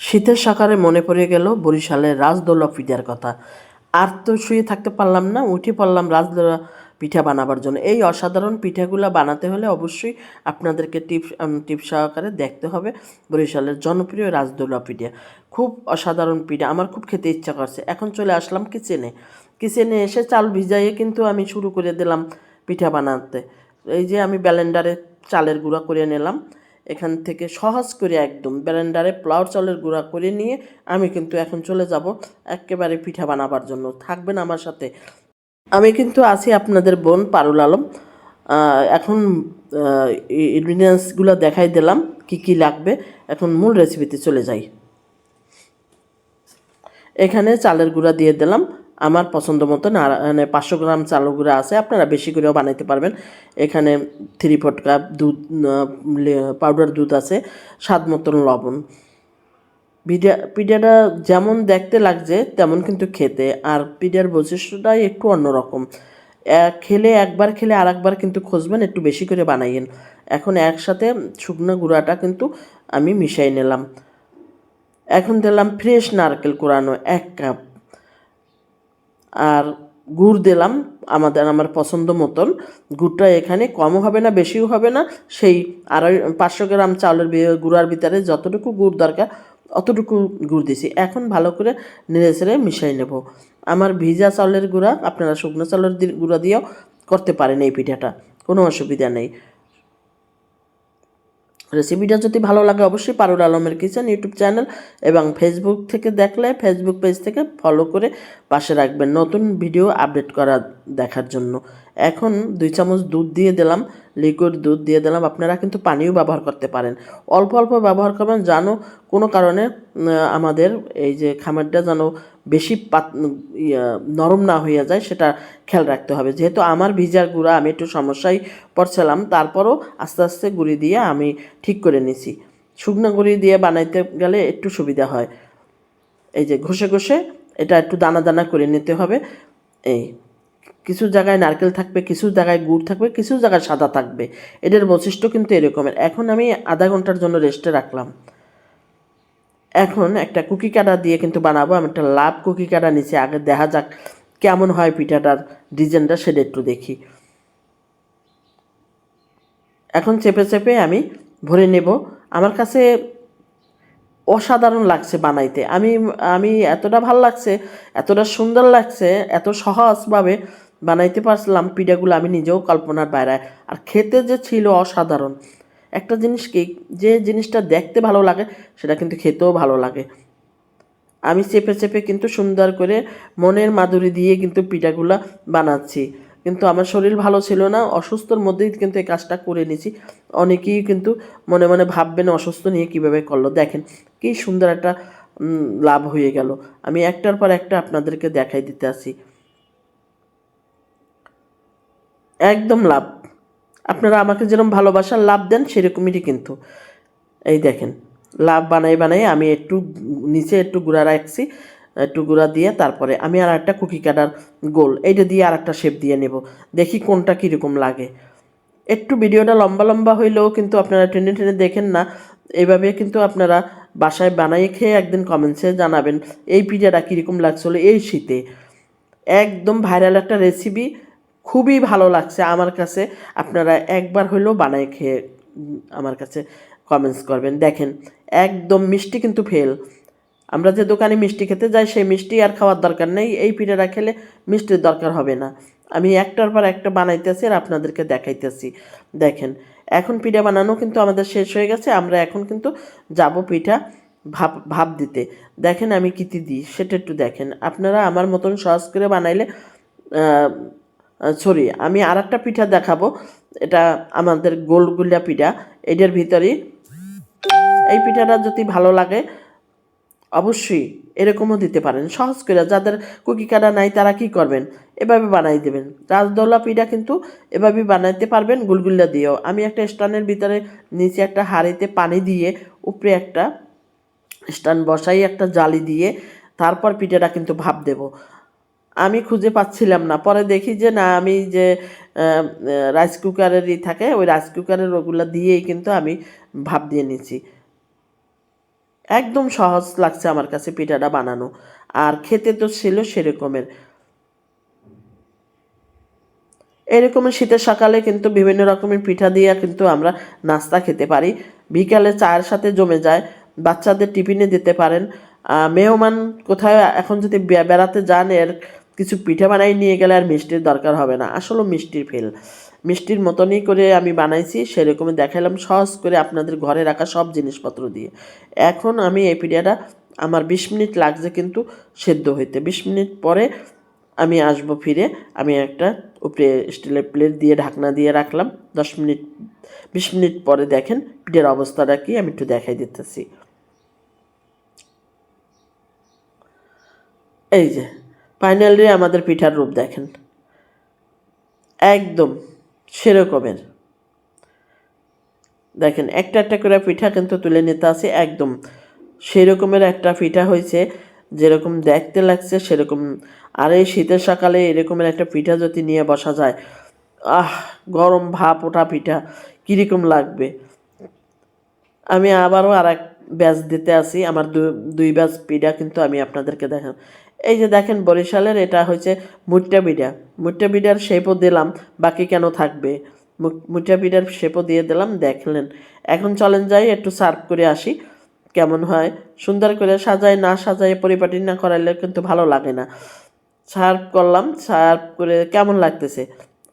শীতের সকালে মনে পড়ে গেল বরিশালের রাজদোলা পিঠার কথা। আর তো শুয়ে থাকতে পারলাম না, উঠে পড়লাম রাজদোলা পিঠা বানাবার জন্য। এই অসাধারণ পিঠাগুলো বানাতে হলে অবশ্যই আপনাদেরকে টিপ টিপ সহকারে দেখতে হবে বরিশালের জনপ্রিয় রাজদোলা পিঠা। খুব অসাধারণ পিঠা, আমার খুব খেতে ইচ্ছা করছে। এখন চলে আসলাম কিচেনে। কিচেনে এসে চাল ভিজাইয়ে কিন্তু আমি শুরু করে দিলাম পিঠা বানাতে। এই যে আমি ব্যালেন্ডারে চালের গুঁড়া করে নিলাম। এখান থেকে সহজ করে একদম ব্লেন্ডারে প্লাউর চালের গুঁড়া করে নিয়ে আমি কিন্তু এখন চলে যাব একেবারে পিঠা বানাবার জন্য। থাকবেন আমার সাথে। আমি কিন্তু আছি আপনাদের বোন পারুল আলম। এখন ইনগ্রিডিয়েন্টসগুলো দেখাই দিলাম, কি কি লাগবে। এখন মূল রেসিপিতে চলে যাই। এখানে চালের গুঁড়া দিয়ে দিলাম। আমার পছন্দ মতন, আর মানে পাঁচশো গ্রাম চালের গুঁড়া আছে, আপনারা বেশি করেও বানাইতে পারবেন। এখানে থ্রি ফোর কাপ দুধ পাউডার দুধ আছে, স্বাদ মতন লবণ। পিঠা, পিঠাটা যেমন দেখতে লাগছে, তেমন কিন্তু খেতে, আর পিঠার বৈশিষ্ট্যটাই একটু অন্যরকম। খেলে একবার খেলে আর একবার কিন্তু খুঁজবেন, একটু বেশি করে বানাইয়েন। এখন একসাথে শুকনো গুঁড়াটা কিন্তু আমি মিশাই নিলাম। এখন দিলাম ফ্রেশ নারকেল কোরানো এক কাপ আর গুড় দিলাম আমাদের, আমার পছন্দ মতন। গুড়টা এখানে কমও হবে না, বেশিও হবে না। সেই আড়াই, পাঁচশো গ্রাম চাউলের গুঁড়ার ভিতরে যতটুকু গুড় দরকার, অতটুকু গুড় দিছি। এখন ভালো করে নেড়ে ছেড়ে মিশাই নেব। আমার ভিজা চাউলের গুঁড়া, আপনারা শুকনো চাউলের গুঁড়া দিয়েও করতে পারেন এই পিঠাটা। কোনো অসুবিধা নেই। রেসিপিটা যদি ভালো লাগে, অবশ্যই পারুল আলমের কিচেন ইউটিউব চ্যানেল এবং ফেসবুক থেকে দেখলে ফেসবুক পেজ থেকে ফলো করে পাশে রাখবেন নতুন ভিডিও আপডেট করা দেখার জন্য। এখন দুই চামচ দুধ দিয়ে দিলাম লিকুইড দুধ দিয়ে দিলাম। আপনারা কিন্তু পানিও ব্যবহার করতে পারেন। অল্প অল্প ব্যবহার করবেন যেন কোনো কারণে আমাদের এই যে খামারটা যেন বেশি পাত নরম না হয়ে যায়, সেটা খেয়াল রাখতে হবে। যেহেতু আমার ভিজার গুঁড়া, আমি একটু সমস্যায় পড়ছিলাম, তারপরও আস্তে আস্তে গুঁড়ি দিয়ে আমি ঠিক করে নিছি। শুকনো গুঁড়ি দিয়ে বানাইতে গেলে একটু সুবিধা হয়। এই যে ঘষে ঘষে এটা একটু দানা দানা করে নিতে হবে। এই কিছু জায়গায় নারকেল থাকবে, কিছু জায়গায় গুড় থাকবে, কিছু জায়গায় সাদা থাকবে। এদের বৈশিষ্ট্য কিন্তু এরকমের। এখন আমি আধা ঘণ্টার জন্য রেস্টে রাখলাম। এখন একটা কুকি কাটা দিয়ে কিন্তু বানাবো। আমি একটা লাভ কুকি কাটা নিচে। আগে দেখা যাক কেমন হয় পিঠাটার ডিজাইনটা, সেটা একটু দেখি। এখন চেপে চেপে আমি ভরে নেব। আমার কাছে অসাধারণ লাগছে বানাইতে। আমি আমি এতটা ভালো লাগছে, এতটা সুন্দর লাগছে, এত সহজভাবে বানাইতে পারছিলাম, পিঠাগুলো আমি নিজেও কল্পনার বাইরে। আর খেতে যে ছিল অসাধারণ। একটা জিনিস কি, যে জিনিসটা দেখতে ভালো লাগে, সেটা কিন্তু খেতেও ভালো লাগে। আমি চেপে চেপে কিন্তু সুন্দর করে মনের মাধুরী দিয়ে কিন্তু পিঠাগুলা বানাচ্ছি। কিন্তু আমার শরীর ভালো ছিল না, অসুস্থর মধ্যেই কিন্তু এই কাজটা করে নিয়েছি। অনেকেই কিন্তু মনে মনে ভাববেন অসুস্থ নিয়ে কীভাবে করল। দেখেন, কি সুন্দর একটা লাভ হয়ে গেল। আমি একটার পর একটা আপনাদেরকে দেখাই দিতে আসি। একদম লাভ। আপনারা আমাকে যেরকম ভালোবাসার লাভ দেন, সেরকমই কিন্তু। এই দেখেন, লাভ বানাই বানাই আমি একটু নিচে একটু গুঁড়া রাখছি, একটু গুঁড়া দিয়ে তারপরে আমি আর একটা কুকি কাটার গোল, এইটা দিয়ে আর একটা শেপ দিয়ে নেব। দেখি কোনটা কীরকম লাগে। একটু ভিডিওটা লম্বা লম্বা হইলেও কিন্তু আপনারা টেনে টেনে দেখেন না। এইভাবে কিন্তু আপনারা বাসায় বানাই খেয়ে একদিন কমেন্টসে জানাবেন, এই পিঠাটা কীরকম লাগছিল এই শীতে। একদম ভাইরাল একটা রেসিপি খুবই ভালো লাগছে আমার কাছে। আপনারা একবার হলেও বানাই খেয়ে আমার কাছে কমেন্টস করবেন। দেখেন, একদম মিষ্টি কিন্তু ফেল আমরা যে দোকানে মিষ্টি খেতে যাই, সেই মিষ্টি আর খাওয়ার দরকার নেই। এই পিঠাটা খেলে মিষ্টির দরকার হবে না। আমি একটার পর একটা বানাইতেছি আর আপনাদেরকে দেখাইতেছি। দেখেন, এখন পিঠা বানানো কিন্তু আমাদের শেষ হয়ে গেছে। আমরা এখন কিন্তু যাব পিঠা ভাপ ভাপ দিতে। দেখেন আমি কী দিই, সেটা একটু দেখেন। আপনারা আমার মতন সহজ করে বানাইলে সরি আমি আর একটা পিঠা দেখাবো। এটা আমাদের গোলগুলা পিঠা। এটার ভিতরেই এই পিঠাটা যদি ভালো লাগে, অবশ্যই এরকমও দিতে পারেন। সহজ করে যাদের কুকি কাটা নাই, তারা কি করবেন? এভাবে বানাই দেবেন। রাজদোলা পিঠা কিন্তু এভাবে বানাইতে পারবেন গুলগুল্লা দিয়েও। আমি একটা স্টানের ভিতরে নিচে একটা হাঁড়িতে পানি দিয়ে উপরে একটা স্ট্যান্ড বসাই, একটা জালি দিয়ে তারপর পিঠাটা কিন্তু ভাপ দেব। আমি খুঁজে পাচ্ছিলাম না। পরে দেখি যে, না, আমি যে রাইস কুকারেরই থাকে, ওই রাইস কুকারের ওগুলো দিয়েই কিন্তু আমি ভাপ দিয়ে নিচ্ছি। একদম সহজ লাগছে আমার কাছে পিঠাটা বানানো। আর খেতে তো ছিল সেরকমের। এরকমের শীতের সকালে কিন্তু বিভিন্ন রকমের পিঠা দিয়ে কিন্তু আমরা নাস্তা খেতে পারি। বিকালে চায়ের সাথে জমে যায়। বাচ্চাদের টিফিনে দিতে পারেন। মেহমান কোথায় এখন যদি বেড়াতে যান, এর কিছু পিঠা বানাই নিয়ে গেলে আর মিষ্টির দরকার হবে না। আসলে মিষ্টির ফেল মিষ্টির মতনই করে আমি বানাইছি, সেরকমই দেখালাম সহজ করে আপনাদের ঘরে রাখা সব জিনিসপত্র দিয়ে। এখন আমি এই পিঠাটা, আমার বিশ মিনিট লাগছে কিন্তু সেদ্ধ হইতে। বিশ মিনিট পরে আমি আসব ফিরে, আমি একটা উপরে স্টিলের প্লেট দিয়ে ঢাকনা দিয়ে রাখলাম। দশ মিনিট, বিশ মিনিট পরে দেখেন পিঠের অবস্থাটা কি, আমি একটু দেখাই দিতেছি। এই যে ফাইনালি আমাদের পিঠার রূপ দেখেন। একদম সেরকমের। দেখেন, একটা একটা করে পিঠা কিন্তু তুলে নিতে আছে একদম সেরকমের একটা পিঠা হয়েছে, যেরকম দেখতে লাগছে সেরকম। আর এই শীতের সকালে এরকমের একটা পিঠা যদি নিয়ে বসা যায়, আহ, গরম ভাপ ওঠা পিঠা, কীরকম লাগবে? আমি আবারও আর এক ব্যাচ দিতে আসি, আমার দুই ব্যাচ পিঠা কিন্তু আমি আপনাদেরকে দেখাম এই যে দেখেন বরিশালের, এটা হচ্ছে মুট্টা বিডা। মুট্টা বিডার শেপও দিলাম, বাকি কেন থাকবে? মুট্টা বিডার শেপও দিয়ে দিলাম, দেখলেন। এখন চলেন যাই একটু সার্ভ করে আসি, কেমন হয়? সুন্দর করে সাজায়, না সাজায় পরিপাটি না করাইলে কিন্তু ভালো লাগে না। সার্ভ করলাম সার্ভ করে কেমন লাগতেছে?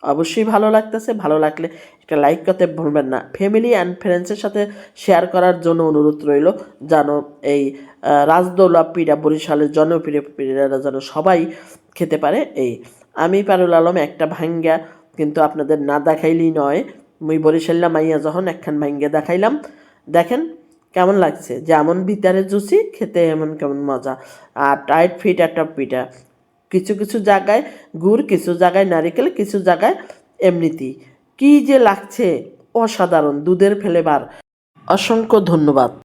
অবশ্যই ভালো লাগতেছে, ভালো লাগলে একটা লাইক করতে ভুলবেন না। ফ্যামিলি অ্যান্ড ফ্রেন্ডসের সাথে শেয়ার করার জন্য অনুরোধ রইল, যেন এই রাজদৌলা পিঠা বরিশালের জনপ্রিয় পিঠাটা যেন সবাই খেতে পারে। এই, আমি পারুল আলম একটা ভাঙ্গা, কিন্তু আপনাদের না দেখাইলেই নয়, মুই বরিশাল্লা মাইয়া যখন একখান ভাঙ্গা দেখাইলাম, দেখেন কেমন লাগছে। যেমন ভিতরে জুসি, খেতে এমন কেমন মজা। আর টাইট ফিট একটা পিঠা কিছু কিছু জায়গায় গুড়, কিছু জায়গায় নারিকেল, কিছু জায়গায় এমনিতেই। কি যে লাগছে, অসাধারণ, দুধের ফ্লেভার। অসংখ্য ধন্যবাদ।